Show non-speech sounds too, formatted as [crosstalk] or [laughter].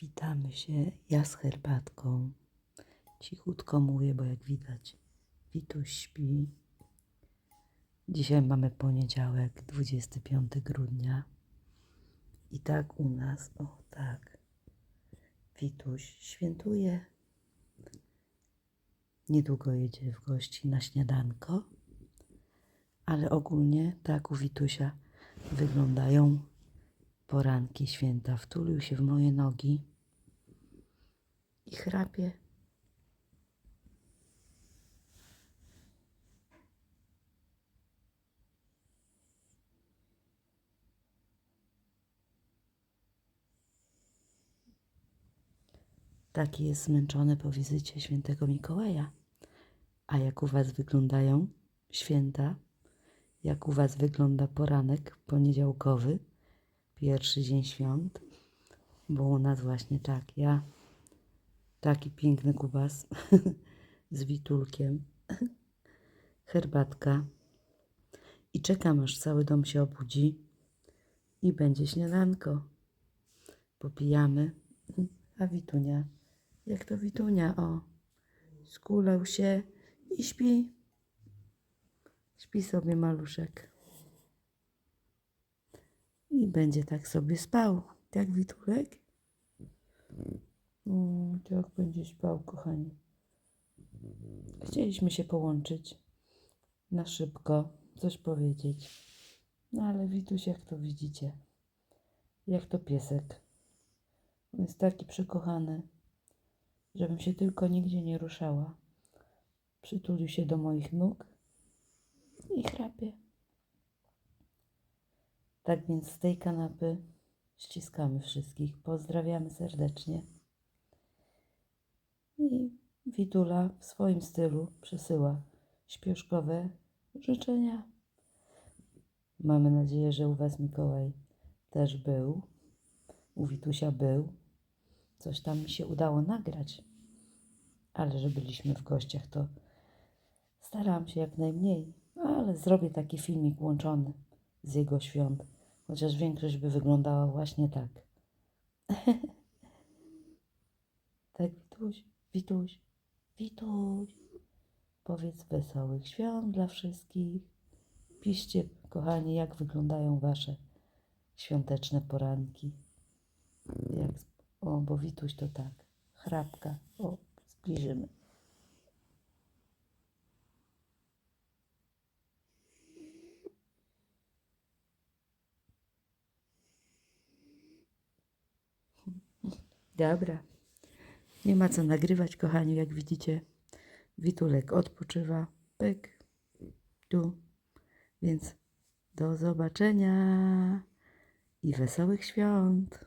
Witamy się, ja z herbatką. Cichutko mówię, bo jak widać, Wituś śpi. Dzisiaj mamy poniedziałek, 25 grudnia. I tak u nas, o tak, Wituś świętuje. Niedługo jedzie w gości na śniadanko, ale ogólnie tak u Witusia wyglądają poranki święta. Wtulił się w moje nogi i chrapie. Taki jest zmęczony po wizycie świętego Mikołaja. A jak u Was wyglądają święta? Jak u Was wygląda poranek poniedziałkowy, pierwszy dzień świąt? Bo u nas właśnie tak, ja taki piękny kubas [laughs] z witulkiem, herbatka i czekam aż cały dom się obudzi i będzie śniadanko. Popijamy, a Witunia, jak to Witunia, o, skulał się i śpi. Śpi sobie maluszek. I będzie tak sobie spał, jak Witulek. O, jak będzie spał, kochani. Chcieliśmy się połączyć na szybko, coś powiedzieć. No ale Wituś, jak to widzicie, jak to piesek. On jest taki przekochany, żebym się tylko nigdzie nie ruszała. Przytulił się do moich nóg i chrapie. Tak więc z tej kanapy ściskamy wszystkich. Pozdrawiamy serdecznie. I Witula w swoim stylu przesyła śpieszkowe życzenia. Mamy nadzieję, że u Was Mikołaj też był. U Witusia był. Coś tam mi się udało nagrać. Ale że byliśmy w gościach, to starałam się jak najmniej. Ale zrobię taki filmik łączony z jego świąt. Chociaż większość by wyglądała właśnie tak. [laughs] tak, Wituś, Wituś, Wituś. Powiedz wesołych świąt dla wszystkich. Piszcie, kochani, jak wyglądają wasze świąteczne poranki. Jak, o, bo Wituś to tak. Chrapka. O, zbliżymy. Dobra. Nie ma co nagrywać, kochani, jak widzicie. Witulek odpoczywa. Pyk. Tu. Więc do zobaczenia i wesołych świąt.